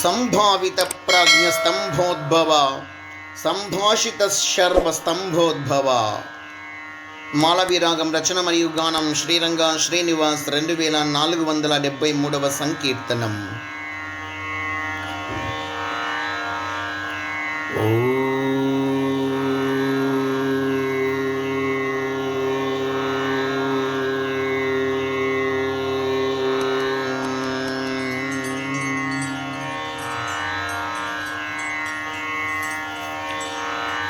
సంభావిత ప్రాజ్ఞ స్తంభోద్భవ సంభాషిత శర్వ స్తంభోద్భవ మాలవిరాగం రచన మరియు గానం శ్రీరంగ శ్రీనివాస్ రెండు వేల నాలుగు వందల డెబ్బై మూడవ సంకీర్తనం. ఓ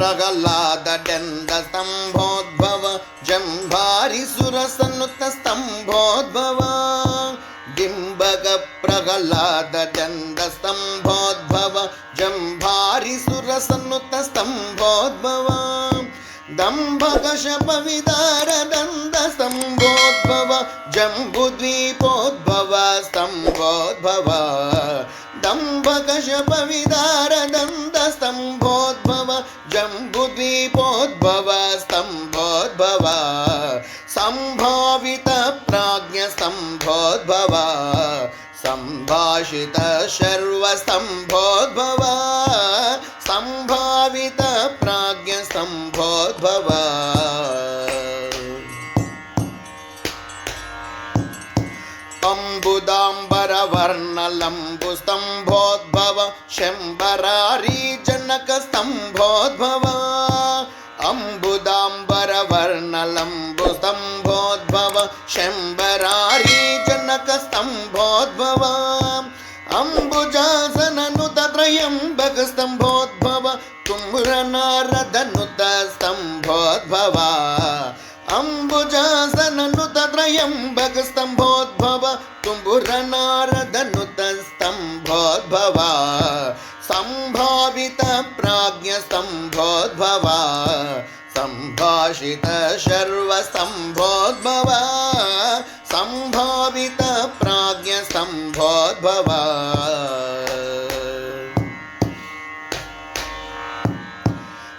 బింబక ప్రహ్లాద దండ స్తంభోద్భవ జంభారి సురసనుత స్తంభోద్భవ బింబక ప్రహ్లాద దండ స్తంభోద్భవ జంభారి సురసనుత స్తంభోద్భవ దంభక శప విదార దంద सम्भोद्भव सम्भावितप्राज्ञसम्भोद्भव सम्भाषितशर्वसम्भोद्भव सम्भावितप्राज्ञसम्भोद्भव संभोद्भव। शंबरारी स्तम्भोद्भव शम्बरारी जनकस्तम्भोद्भव अम्बुजासननुतत्रयम्बकस्तम्भोद्भव कुम्भनारदनुत स्तम्भोद्भव अम्बुजासननुतत्रयम्बकस्तम्भोद्भव कुम्भुरनारदनुत स्तम्भोद्भव सम्भावितप्राज्ञस्तम्भोद्भव सम्भाषित शर्वसम्भोद्भव सम्भावित प्राज्ञसम्भोद्भव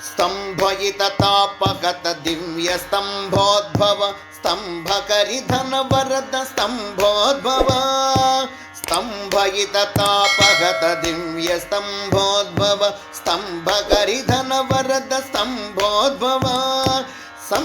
स्तम्भयिततापगत दिव्यस्तम्भोद्भव स्तम्भकरिधनवरद स्तम्भोद्भव। स्तम्भयिततापगत दिव्यस्तम्भोद्भव स्तम्भक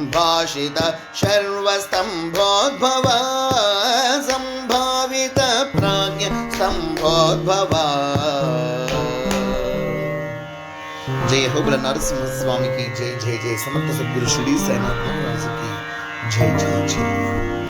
సంబాలిన గోబల స్తంభోద్భవ సంభావిత ప్రాజ్ఞ స్తంభోద్భవ. సంభాషిత శర్వ స్తంభోద్భవ సంభావిత ప్రాజ్ఞ స్తంభోద్భవ సంభాషిత శర్వ స్తంభోద్భవ సంభావిత ప్రాజ్ఞ స్తంభోద్భవ జయ హోబుల నరసింహస్వామికి జై